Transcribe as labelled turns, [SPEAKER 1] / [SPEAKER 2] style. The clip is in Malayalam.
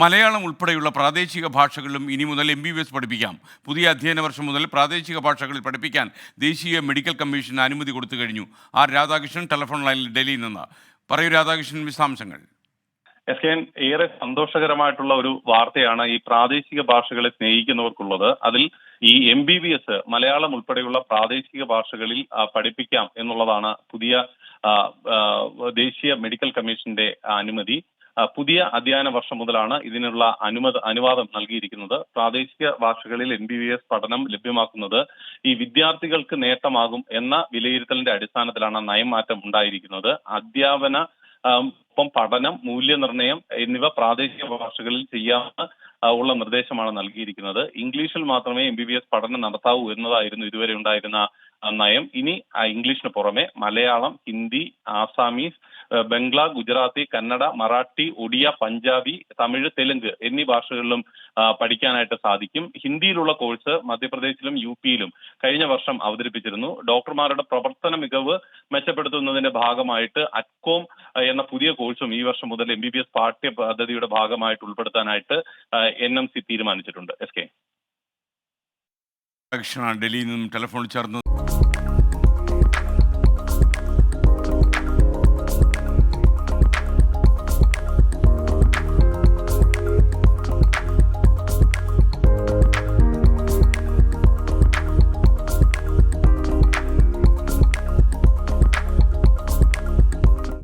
[SPEAKER 1] മലയാളം ഉൾപ്പെടെയുള്ള പ്രാദേശിക ഭാഷകളിലും ഇനി മുതൽ എം ബി ബി എസ് പഠിപ്പിക്കാം. പുതിയ അധ്യയന വർഷം മുതൽ പ്രാദേശിക ഭാഷകളിൽ പഠിപ്പിക്കാൻ ദേശീയ മെഡിക്കൽ കമ്മീഷൻ അനുമതി കൊടുത്തു കഴിഞ്ഞു. ആർ രാധാകൃഷ്ണൻ ടെലിഫോൺ ലൈനിൽ ഡൽഹിയിൽ നിന്ന്. പറയൂ രാധാകൃഷ്ണൻ വിശദാംശങ്ങൾ.
[SPEAKER 2] എസ് കെ ഏറെ സന്തോഷകരമായിട്ടുള്ള ഒരു വാർത്തയാണ് ഈ പ്രാദേശിക ഭാഷകളെ സ്നേഹിക്കുന്നവർക്കുള്ളത്. അതിൽ ഈ M B B S Malayalam ഉൾപ്പെടെയുള്ള പ്രാദേശിക ഭാഷകളിൽ പഠിപ്പിക്കാം എന്നുള്ളതാണ് പുതിയ ദേശീയ മെഡിക്കൽ കമ്മീഷന്റെ അനുമതി. പുതിയ അധ്യയന വർഷം മുതലാണ് ഇതിനുള്ള അനുമതി അനുവാദം നൽകിയിരിക്കുന്നത്. പ്രാദേശിക ഭാഷകളിൽ എം ബി ബി എസ് പഠനം ലഭ്യമാക്കുന്നത് ഈ വിദ്യാർത്ഥികൾക്ക് നേട്ടമാകും എന്ന വിലയിരുത്തലിന്റെ അടിസ്ഥാനത്തിലാണ് നയംമാറ്റം ഉണ്ടായിരിക്കുന്നത്. അധ്യാപന ഒപ്പം പഠനം മൂല്യനിർണയം എന്നിവ പ്രാദേശിക ഭാഷകളിൽ ചെയ്യാമെന്ന് ഉള്ള നിർദ്ദേശമാണ് നൽകിയിരിക്കുന്നത്. ഇംഗ്ലീഷിൽ മാത്രമേ എം ബി ബി എസ് പഠനം നടത്താവൂ എന്നതായിരുന്നു ഇതുവരെ ഉണ്ടായിരുന്ന നയം. ഇനി ഇംഗ്ലീഷിന് പുറമെ മലയാളം ഹിന്ദി ആസാമീസ് ബംഗ്ല ഗുജറാത്തി കന്നഡ മറാഠി ഒഡിയ പഞ്ചാബി തമിഴ് തെലുങ്ക് എന്നീ ഭാഷകളിലും പഠിക്കാനായിട്ട് സാധിക്കും. ഹിന്ദിയിലുള്ള കോഴ്സ് മധ്യപ്രദേശിലും യു പിയിലും കഴിഞ്ഞ വർഷം അവതരിപ്പിച്ചിരുന്നു. ഡോക്ടർമാരുടെ പ്രവർത്തന മികവ് മെച്ചപ്പെടുത്തുന്നതിന്റെ ഭാഗമായിട്ട് അറ്റ്കോം എന്ന പുതിയ കോഴ്സും ഈ വർഷം മുതൽ എം ബി ബി എസ് പാഠ്യ പദ്ധതിയുടെ ഭാഗമായിട്ട് ഉൾപ്പെടുത്താനായിട്ട് എൻ എം സി തീരുമാനിച്ചിട്ടുണ്ട്. എസ് കെ
[SPEAKER 1] ഡൽഹിയിൽ നിന്നും ടെലിഫോണിൽ ചേർന്ന്